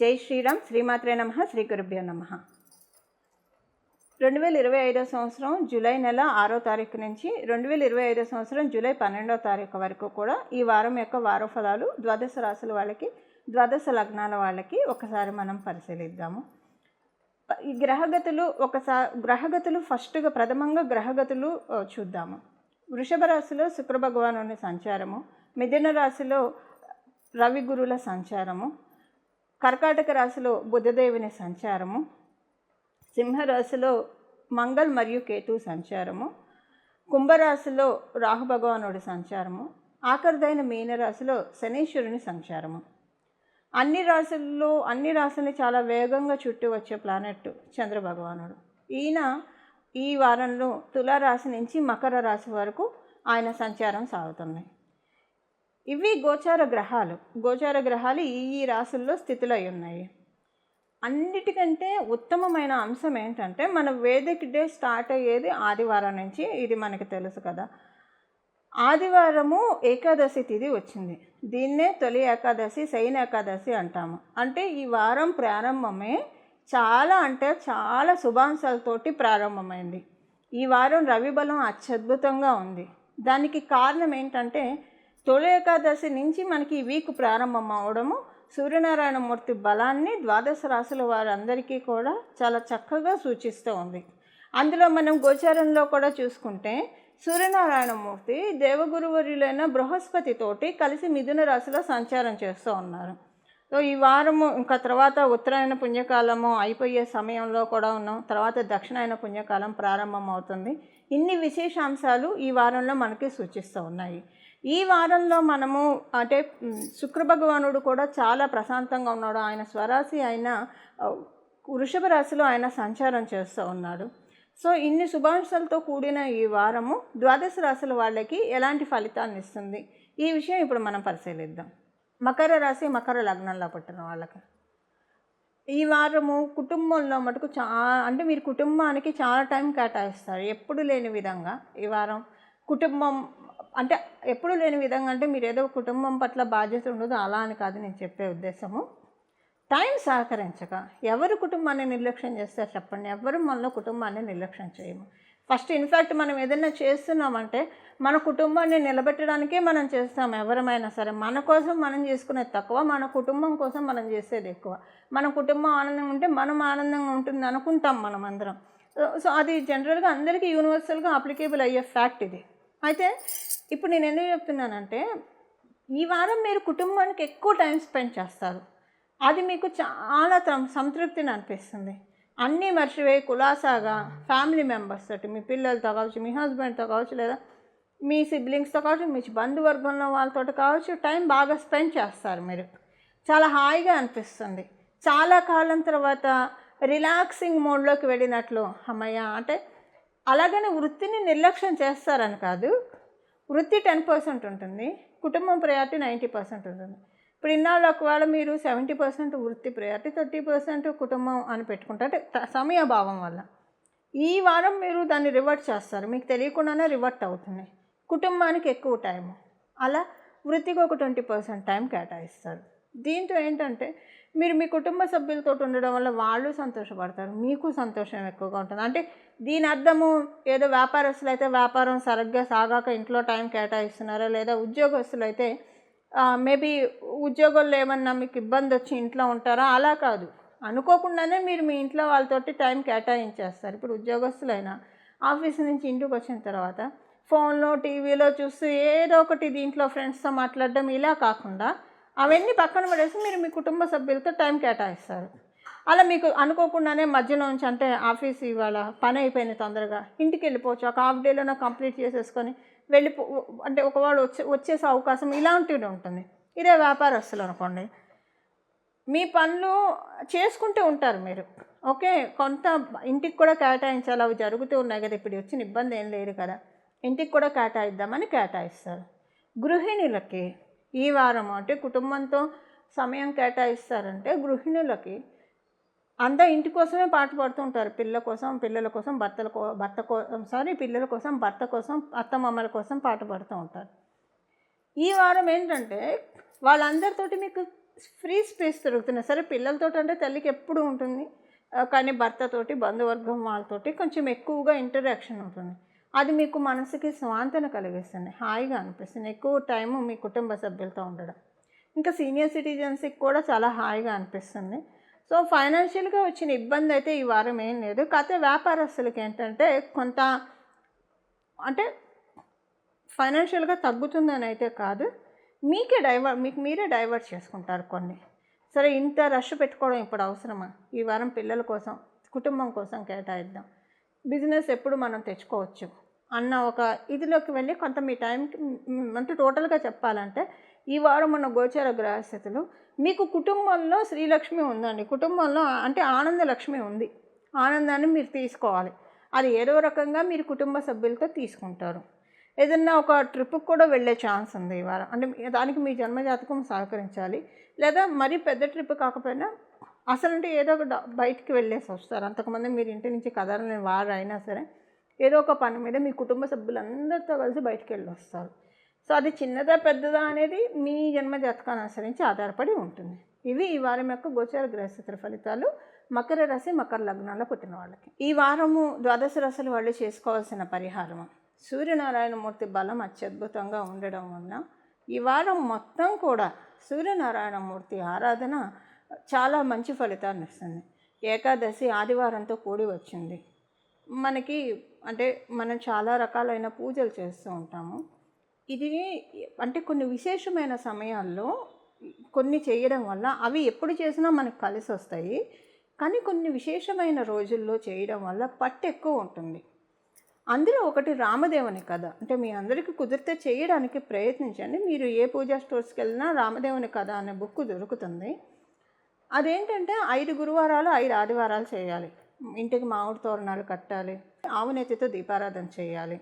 జై శ్రీరామ్ శ్రీమాత్రే నమ శ్రీ గురుభ్యో నమ. రెండు వేల ఇరవై ఐదో సంవత్సరం జూలై నెల ఆరో తారీఖు నుంచి రెండు వేల ఇరవై ఐదో సంవత్సరం జూలై పన్నెండో తారీఖు వరకు కూడా ఈ వారం యొక్క వార ఫలాలు ద్వాదశ రాశుల వాళ్ళకి ద్వాదశ లగ్నాల వాళ్ళకి ఒకసారి మనం పరిశీలిద్దాము. ఈ గ్రహగతులు ఒకసారి గ్రహగతులు ఫస్ట్గా ప్రథమంగా గ్రహగతులు చూద్దాము. వృషభ రాశిలో శుక్ర భగవానుని సంచారము మిథున రాశిలో రవి గురుల సంచారము కర్కాటక రాశిలో బుధదేవుని సంచారము సింహరాశిలో మంగళ్ మరియు కేతు సంచారము కుంభరాశిలో రాహు భగవానుడి సంచారము ఆఖరిదైన మీనరాశిలో శనీశ్వరుని సంచారము. అన్ని రాశుల్లో అన్ని రాశుల్ని చాలా వేగంగా చుట్టూ వచ్చే ప్లానెట్ చంద్రభగవానుడు ఈయన ఈ వారంలో తులారాశి నుంచి మకర రాశి వరకు ఆయన సంచారం సాగుతున్నాయి ఇవి గోచార గ్రహాలు. గోచార గ్రహాలు ఈ ఈ రాసుల్లో స్థితులై ఉన్నాయి. అన్నిటికంటే ఉత్తమమైన అంశం ఏంటంటే మన వేదిక్ డే స్టార్ట్ అయ్యేది ఆదివారం నుంచి ఇది మనకు తెలుసు కదా. ఆదివారము ఏకాదశి తిథి వచ్చింది. దీన్నే తొలి ఏకాదశి శయన ఏకాదశి అంటాము. అంటే ఈ వారం ప్రారంభమే చాలా అంటే చాలా శుభాంశాలతోటి ప్రారంభమైంది. ఈ వారం రవి బలం అత్యద్భుతంగా ఉంది. దానికి కారణం ఏంటంటే తొలి ఏకాదశి నుంచి మనకి ఈ వీక్ ప్రారంభం అవడము సూర్యనారాయణమూర్తి బలాన్ని ద్వాదశ రాశుల వారందరికీ కూడా చాలా చక్కగా సూచిస్తూ ఉంది. అందులో మనం గోచారంలో కూడా చూసుకుంటే సూర్యనారాయణమూర్తి దేవగురువర్యులైన బృహస్పతితోటి కలిసి మిథున రాశిలో సంచారం చేస్తూ ఉన్నారు. సో ఈ వారము ఇంకా తర్వాత ఉత్తరాయణ పుణ్యకాలము అయిపోయే సమయంలో కూడా ఉన్నాం. తర్వాత దక్షిణాయన పుణ్యకాలం ప్రారంభం అవుతుంది. ఇన్ని విశేషాంశాలు ఈ వారంలో మనకి సూచిస్తూ ఉన్నాయి. ఈ వారంలో మనము అంటే శుక్ర భగవానుడు కూడా చాలా ప్రశాంతంగా ఉన్నాడు. ఆయన స్వరాశి ఆయన వృషభ రాశిలో ఆయన సంచారం చేస్తూ ఉన్నాడు. సో ఇన్ని శుభాంశాలతో కూడిన ఈ వారము ద్వాదశ రాశుల వాళ్ళకి ఎలాంటి ఫలితాన్ని ఇస్తుంది? ఈ విషయం ఇప్పుడు మనం పరిశీలిద్దాం. మకర రాశి మకర లగ్నంలో పుట్టిన వాళ్ళకి. ఈ వారము కుటుంబంలో మటుకు చా అంటే మీరు కుటుంబానికి చాలా టైం కేటాయిస్తారు. ఎప్పుడు లేని విధంగా ఈ వారం కుటుంబం అంటే ఎప్పుడు లేని విధంగా అంటే మీరు ఏదో కుటుంబం పట్ల బాధ్యత ఉండదు అలా అని కాదు నేను చెప్పే ఉద్దేశము. టైం సహకరించక ఎవరు కుటుంబాన్ని నిర్లక్ష్యం చేస్తారు చెప్పండి ఎవరు మనలో కుటుంబాన్ని నిర్లక్ష్యం చేయము. ఫస్ట్ ఇన్ఫ్యాక్ట్ మనం ఏదైనా చేస్తున్నామంటే మన కుటుంబాన్ని నిలబెట్టడానికే మనం చేస్తాం ఎవరమైనా సరే. మన కోసం మనం చేసుకునేది తక్కువ మన కుటుంబం కోసం మనం చేసేది ఎక్కువ. మన కుటుంబం ఆనందంగా ఉంటే మనం ఆనందంగా ఉంటుంది అనుకుంటాం మనం అందరం. సో- సో అది జనరల్గా అందరికీ యూనివర్సల్గా అప్లికేబుల్ అయ్యే ఫ్యాక్ట్ ఇది. అయితే ఇప్పుడు నేను ఎందుకు చెప్తున్నానంటే ఈ వారం మీరు కుటుంబానికి ఎక్కువ టైం స్పెండ్ చేస్తారు. అది మీకు చాలా సంతృప్తిని అనిపిస్తుంది. అన్నీ మర్చిపోయి కులాసాగా ఫ్యామిలీ మెంబర్స్ తోటి మీ పిల్లలతో కావచ్చు మీ హస్బెండ్తో కావచ్చు లేదా మీ సిబ్లింగ్స్తో కావచ్చు మీ బంధువర్గంలో వాళ్ళతో కావచ్చు టైం బాగా స్పెండ్ చేస్తారు మీరు. చాలా హాయిగా అనిపిస్తుంది. చాలా కాలం తర్వాత రిలాక్సింగ్ మోడ్లోకి వెళ్ళినట్లు అమ్మయ్య అంటే అలాగనే వృత్తిని నిర్లక్ష్యం చేస్తారని కాదు వృత్తి టెన్ పర్సెంట్ ఉంటుంది కుటుంబం ప్రయారిటీ నైంటీ పర్సెంట్ ఉంటుంది. ఇప్పుడు ఇన్నాళ్ళు ఒకవేళ మీరు సెవెంటీ పర్సెంట్ వృత్తి ప్రయారిటీ థర్టీ పర్సెంట్ కుటుంబం అని పెట్టుకుంటారు అంటే సమయ సమయభావం వల్ల. ఈ వారం మీరు దాన్ని రివర్ట్ చేస్తారు మీకు తెలియకుండానే రివర్ట్ అవుతుంది. కుటుంబానికి ఎక్కువ టైం అలా వృత్తికి ఒక ట్వంటీ పర్సెంట్ టైం కేటాయిస్తారు. దీంతో ఏంటంటే మీరు మీ కుటుంబ సభ్యులతో ఉండడం వల్ల వాళ్ళు సంతోషపడతారు మీకు సంతోషం ఎక్కువగా ఉంటుంది. అంటే దీని అర్థము ఏదో వ్యాపారస్తులు అయితే వ్యాపారం సరిగ్గా సాగాక ఇంట్లో టైం కేటాయిస్తున్నారా లేదా ఉద్యోగస్తులు అయితే మేబీ ఉద్యోగాలు ఏమన్నా మీకు ఇబ్బంది వచ్చి ఇంట్లో ఉంటారా? అలా కాదు. అనుకోకుండానే మీరు మీ ఇంట్లో వాళ్ళతోటి టైం కేటాయించేస్తారు. ఇప్పుడు ఉద్యోగస్తులైనా ఆఫీస్ నుంచి ఇంటికి వచ్చిన తర్వాత ఫోన్లో టీవీలో చూస్తూ ఏదో ఒకటి దీంట్లో ఫ్రెండ్స్తో మాట్లాడడం ఇలా కాకుండా అవన్నీ పక్కన పడేసి మీరు మీ కుటుంబ సభ్యులతో టైం కేటాయిస్తారు. అలా మీకు అనుకోకుండానే మధ్యలో నుంచి అంటే ఆఫీస్ ఇవాళ పని అయిపోయింది తొందరగా. ఇంటికి వెళ్ళిపోవచ్చు. ఒక హాఫ్ డేలోనే కంప్లీట్ చేసేసుకొని వెళ్ళిపో అంటే ఒకవాడు వచ్చే వచ్చేసే అవకాశం ఇలాంటివి ఉంటుంది. ఇదే వ్యాపారస్తులు అనుకోండి. మీ పనులు చేసుకుంటూ ఉంటారు మీరు. ఓకే కొంత ఇంటికి కూడా కేటాయించాలి. అవి జరుగుతూ ఉన్నాయి కదా ఇప్పుడు వచ్చిన ఇబ్బంది ఏం లేదు కదా. ఇంటికి కూడా కేటాయిద్దామని కేటాయిస్తారు. గృహిణులకి ఈ వారం అంటే కుటుంబంతో సమయం కేటాయిస్తారంటే గృహిణులకి అంతా ఇంటి కోసమే పాట పాడుతూ ఉంటారు. కోసం పిల్లల కోసం భర్తల కో భర్త కోసం సారీ పిల్లల కోసం భర్త కోసం అత్తమామల కోసం పాట పాడుతూ ఉంటారు. ఈ వారం ఏంటంటే వాళ్ళందరితోటి మీకు ఫ్రీ స్పేస్ దొరుకుతున్నాయి సరే పిల్లలతో అంటే తల్లికి ఎప్పుడు ఉంటుంది? కానీ భర్తతోటి బంధువర్గం వాళ్ళతోటి కొంచెం ఎక్కువగా ఇంటరాక్షన్ ఉంటుంది. అది మీకు మనసుకి స్వాంతన కలిగిస్తుంది. హాయిగా అనిపిస్తుంది. ఎక్కువ టైము మీ కుటుంబ సభ్యులతో ఉండడం. ఇంకా సీనియర్ సిటిజన్స్కి కూడా చాలా హాయిగా అనిపిస్తుంది. సో ఫైనాన్షియల్గా వచ్చిన ఇబ్బంది అయితే ఈ వారం ఏం లేదు. కాకపోతే వ్యాపారస్తులకి ఏంటంటే కొంత అంటే ఫైనాన్షియల్గా తగ్గుతుందని అయితే కాదు. మీకే డైవర్ మీకు మీరే డైవర్ట్ చేసుకుంటారు కొన్ని. సరే ఇంత రష్ పెట్టుకోవడం ఇప్పుడు అవసరమా? ఈ వారం పిల్లల కోసం కుటుంబం కోసం కేటాయిద్దాం. బిజినెస్ ఎప్పుడు మనం తెచ్చుకోవచ్చు అన్న ఒక ఇదిలోకి వెళ్ళి కొంత మీ టైంకి అంటే టోటల్గా చెప్పాలంటే ఈ వారం ఉన్న గోచర గ్రహస్థితులు మీకు కుటుంబంలో శ్రీలక్ష్మి ఉందండి. కుటుంబంలో అంటే ఆనంద లక్ష్మి ఉంది. ఆనందాన్ని మీరు తీసుకోవాలి. అది ఏదో రకంగా మీరు కుటుంబ సభ్యులతో తీసుకుంటారు. ఏదన్నా ఒక ట్రిప్కి కూడా వెళ్ళే ఛాన్స్ ఉంది ఈ వారం. అంటే దానికి మీ జన్మజాతకం సహకరించాలి. లేదా మరీ పెద్ద ట్రిప్ కాకపోయినా అసలు అంటే ఏదో ఒక బయటికి వెళ్ళేసి వస్తారు అంతకుముందు మీరు ఇంటి నుంచి కదలని వారు అయినా సరే ఏదో ఒక పని మీద మీ కుటుంబ సభ్యులందరితో కలిసి బయటికి వెళ్ళి వస్తారు సో అది చిన్నదా పెద్దదా అనేది మీ జన్మ జాతకాన్ని అనుసరించి ఆధారపడి ఉంటుంది. ఇవి ఈ వారం యొక్క గోచార గ్రహస్థితుల ఫలితాలు. మకర రాశి మకర లగ్నాల్లో పుట్టిన వాళ్ళకి. ఈ వారము ద్వాదశ రాశులు వాళ్ళు చేసుకోవాల్సిన పరిహారం సూర్యనారాయణమూర్తి బలం అత్యద్భుతంగా ఉండడం వలన ఈ వారం మొత్తం కూడా సూర్యనారాయణమూర్తి ఆరాధన చాలా మంచి ఫలితాన్ని ఇస్తుంది. ఏకాదశి ఆదివారంతో కూడి వచ్చింది. మనకి అంటే మనం చాలా రకాలైన పూజలు చేస్తూ ఉంటాము. ఇది అంటే కొన్ని విశేషమైన సమయాల్లో కొన్ని చేయడం వల్ల అవి ఎప్పుడు చేసినా మనకు కలిసి వస్తాయి. కానీ కొన్ని విశేషమైన రోజుల్లో చేయడం వల్ల పట్టు ఎక్కువ ఉంటుంది. అందులో ఒకటి రామదేవుని కథ. అంటే మీ అందరికీ కుదిరితే చేయడానికి ప్రయత్నించండి. మీరు ఏ పూజా స్టోర్స్కి వెళ్ళినా రామదేవుని కథ అనే బుక్ దొరుకుతుంది. అదేంటంటే ఐదు గురువారాలు ఐదు ఆదివారాలు చేయాలి. ఇంటికి మామిడి తోరణాలు కట్టాలి. ఆవు నెత్తితో దీపారాధన చేయాలి.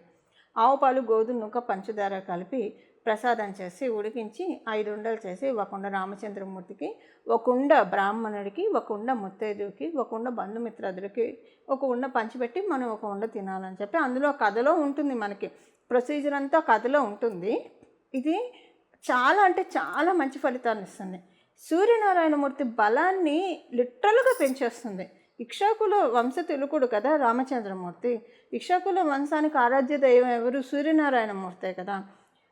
ఆవు పాలు గోధుమ నూక పంచదార కలిపి ప్రసాదం చేసి ఉడికించి ఐదు ఉండలు చేసి ఒక ఉండ రామచంద్రమూర్తికి ఒక కుండ బ్రాహ్మణుడికి ఒక ఉండ ముత్తైదుకి ఒక కుండ బంధుమిత్రులకి ఒక ఉండ పంచిపెట్టి మనం ఒక ఉండ తినాలని చెప్పి అందులో కథలో ఉంటుంది మనకి. ప్రొసీజర్ అంతా కథలో ఉంటుంది. ఇది చాలా అంటే చాలా మంచి ఫలితాన్ని ఇస్తుంది సూర్యనారాయణమూర్తి బలాన్ని లిటరల్గా పెంచేస్తుంది. ఇక్షాకుల వంశ తెలుకుడు కదా రామచంద్రమూర్తి. ఇక్షాకుల వంశానికి ఆరాధ్య దైవం ఎవరు? సూర్యనారాయణమూర్తే కదా.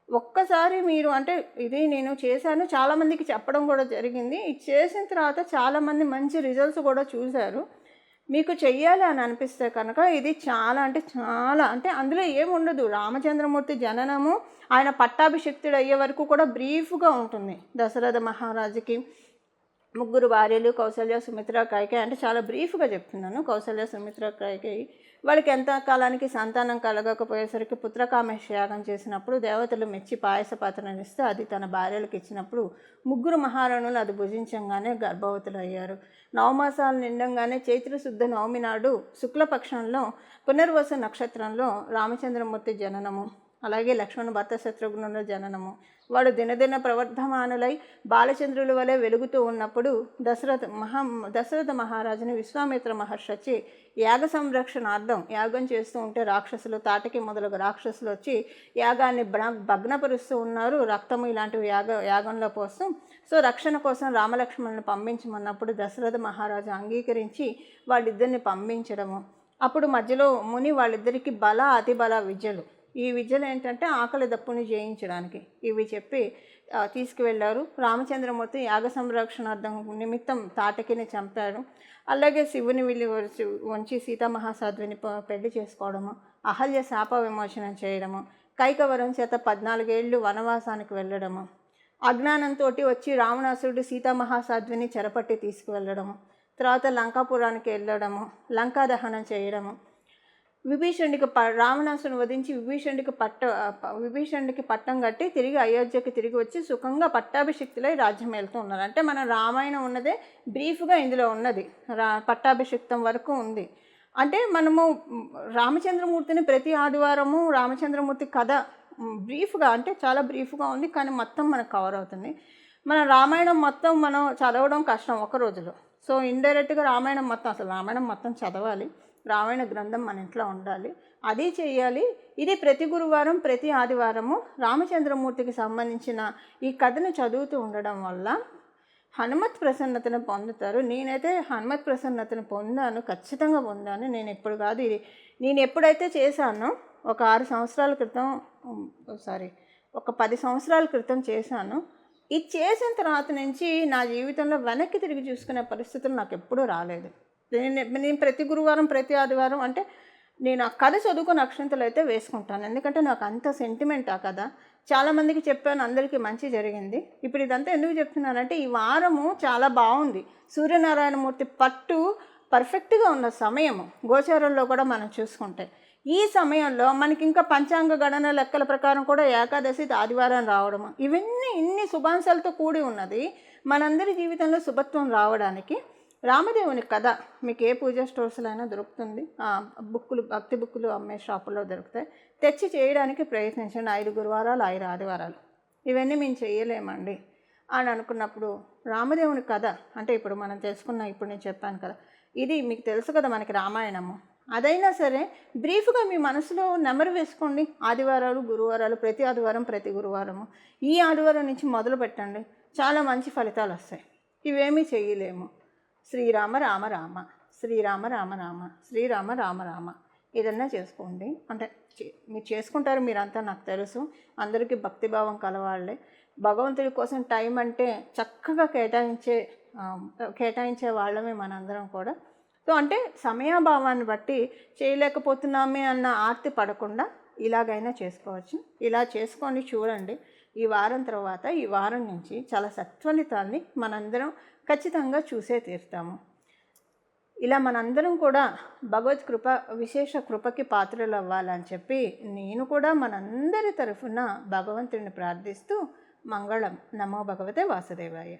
ఒక్కసారి మీరు అంటే ఇది నేను చేశాను చాలామందికి చెప్పడం కూడా జరిగింది. ఇది చేసిన తర్వాత చాలామంది మంచి రిజల్ట్స్ కూడా చూశారు. మీకు చెయ్యాలి అని అనిపిస్తే కనుక ఇది చాలా అంటే చాలా అంటే అందులో ఏముండదు రామచంద్రమూర్తి జననము ఆయన పట్టాభిషిక్తుడు అయ్యే వరకు కూడా బ్రీఫ్గా ఉంటుంది దశరథ మహారాజుకి. ముగ్గురు భార్యలు కౌశల్య సుమిత్ర కైకే అంటే చాలా బ్రీఫ్గా చెప్తున్నాను. కౌశల్య సుమిత్ర కైకే వాళ్ళకి ఎంత కాలానికి సంతానం కలగకపోయేసరికి పుత్రకామేశ యాగం చేసినప్పుడు దేవతలు మెచ్చి పాయస పాత్రను ఇస్తే అది తన భార్యలకు ఇచ్చినప్పుడు ముగ్గురు మహారాణులు అది భుజించంగానే గర్భవతులు అయ్యారు. నవమాసాలు నిండంగానే చైత్రశుద్ధ నవమి నాడు శుక్లపక్షంలో పునర్వస నక్షత్రంలో రామచంద్రమూర్తి జననము. అలాగే లక్ష్మణ భర్త శత్రుఘ్నుల జననము. వాడు దినదిన ప్రవర్ధమానులై బాలచంద్రుల వలె వెలుగుతూ ఉన్నప్పుడు దశరథ మహా దశరథ మహారాజుని విశ్వామిత్ర మహర్షి వచ్చి యాగ సంరక్షణార్థం యాగం చేస్తూ ఉంటే రాక్షసులు తాటకి మొదలగు రాక్షసులు వచ్చి యాగాన్ని భగ్నపరుస్తూ ఉన్నారు. రక్తము ఇలాంటివి యాగ యాగంలో పోస్తూ సో రక్షణ కోసం రామలక్ష్మణుని పంపించమన్నప్పుడు దశరథ మహారాజు అంగీకరించి వాళ్ళిద్దరిని పంపించడము. అప్పుడు మధ్యలో ముని వాళ్ళిద్దరికీ బల అతిబల విద్యలు. ఈ విద్యలు ఏంటంటే ఆకలి దప్పుని జయించడానికి. ఇవి చెప్పి తీసుకువెళ్ళారు. రామచంద్రమూర్తి యాగ సంరక్షణార్థం నిమిత్తం తాటకిని చంపారు. అలాగే శివుని విల్లి వచ్చి వంచి సీతామహాసాధ్విని పెళ్ళి చేసుకోవడము అహల్య శాప విమోచనం చేయడము కైకవరం చేత పద్నాలుగేళ్ళు వనవాసానికి వెళ్ళడము అజ్ఞానంతో వచ్చి రావణాసురుడు సీతామహాసాధ్విని చెరపట్టి తీసుకువెళ్ళడము తర్వాత లంకాపురానికి వెళ్ళడము లంకా దహనం చేయడము విభీషణుడికి ప రావణాసును వధించి విభీషణుడికి పట్ట విభీషణుడికి పట్టం కట్టి తిరిగి అయోధ్యకి తిరిగి వచ్చి సుఖంగా పట్టాభిషిక్తులై రాజ్యం వెళ్తూ ఉన్నారు. అంటే మన రామాయణం ఉన్నదే బ్రీఫ్గా ఇందులో ఉన్నది. రా పట్టాభిషిక్తం వరకు ఉంది. అంటే మనము రామచంద్రమూర్తిని ప్రతి ఆదివారము రామచంద్రమూర్తి కథ బ్రీఫ్గా అంటే చాలా బ్రీఫ్గా ఉంది కానీ మొత్తం మనకు కవర్ అవుతుంది. మన రామాయణం మొత్తం మనం చదవడం కష్టం ఒక రోజులో. సో ఇండైరెక్ట్గా రామాయణం మొత్తం అసలు రామాయణం మొత్తం చదవాలి. రామాయణ గ్రంథం మన ఇంట్లో ఉండాలి. అది చేయాలి. ఇది ప్రతి గురువారం ప్రతి ఆదివారము రామచంద్రమూర్తికి సంబంధించిన ఈ కథను చదువుతూ ఉండడం వల్ల హనుమత్ ప్రసన్నతను పొందుతారు. నేనైతే హనుమత్ ప్రసన్నతను పొందాను ఖచ్చితంగా పొందాను. నేను ఎప్పుడు కాదు ఇది. నేను ఎప్పుడైతే చేశానో ఒక ఆరు సంవత్సరాల క్రితం సారీ ఒక పది సంవత్సరాల క్రితం చేశాను. ఇది చేసిన తర్వాత నుంచి నా జీవితంలో వెనక్కి తిరిగి చూసుకునే పరిస్థితులు నాకు ఎప్పుడూ రాలేదు. నేను నేను ప్రతి గురువారం ప్రతి ఆదివారం అంటే నేను ఆ కథ చదువుకుని అక్షంతలు అయితే వేసుకుంటాను. ఎందుకంటే నాకు అంత సెంటిమెంట్ ఆ కథ. చాలామందికి చెప్పాను అందరికీ మంచి జరిగింది. ఇప్పుడు ఇదంతా ఎందుకు చెప్తున్నానంటే ఈ వారము చాలా బాగుంది. సూర్యనారాయణమూర్తి పట్టు పర్ఫెక్ట్గా ఉన్న సమయము గోచారంలో కూడా మనం చూసుకుంటే. ఈ సమయంలో మనకి ఇంకా పంచాంగ గణన లెక్కల ప్రకారం కూడా ఏకాదశి ఆదివారం రావడం ఇవన్నీ ఇన్ని శుభాంశాలతో కూడి ఉన్నది మనందరి జీవితంలో శుభత్వం రావడానికి. రామదేవుని కథ మీకు ఏ పూజా స్టోర్స్లో అయినా దొరుకుతుంది బుక్కులు భక్తి బుక్కులు అమ్మే షాపుల్లో దొరుకుతాయి. తెచ్చి చేయడానికి ప్రయత్నించండి. ఐదు గురువారాలు ఐదు ఆదివారాలు. ఇవన్నీ మేము చేయలేమండి. అని అనుకున్నప్పుడు రామదేవుని కథ అంటే ఇప్పుడు మనం తెలుసుకున్న ఇప్పుడు నేను చెప్పాను కదా ఇది మీకు తెలుసు కదా మనకి రామాయణము. అదైనా సరే బ్రీఫ్గా మీ మనసులో నెమరు వేసుకోండి. ఆదివారాలు గురువారాలు ప్రతి ఆదివారం ప్రతి గురువారము. ఈ ఆదివారం నుంచి మొదలు పెట్టండి చాలా మంచి ఫలితాలు వస్తాయి. ఇవేమీ చేయలేము. శ్రీరామ రామ రామ శ్రీరామ రామ రామ శ్రీరామ రామ రామ. ఏదన్నా చేసుకోండి. అంటే చే- మీరు చేసుకుంటారు మీరంతా నాకు తెలుసు. అందరికీ భక్తిభావం కలవాళ్ళే. భగవంతుడి కోసం టైం అంటే చక్కగా కేటాయించే కేటాయించే వాళ్ళమే మనందరం కూడా. సో అంటే సమయాభావాన్ని బట్టి చేయలేకపోతున్నామే అన్న ఆర్తి పడకుండా ఇలాగైనా చేసుకోవచ్చు. ఇలా చేసుకొని చూడండి. ఈ వారం తర్వాత ఈ వారం నుంచి చాలా సత్ఫలితాన్ని మనందరం ఖచ్చితంగా చూసే తీరుతాము. ఇలా మనందరం కూడా భగవత్ కృప విశేష కృపకి పాత్రలు అవ్వాలని చెప్పి నేను కూడా మనందరి తరఫున భగవంతుడిని ప్రార్థిస్తూ మంగళం. నమో భగవతే వాసుదేవాయ.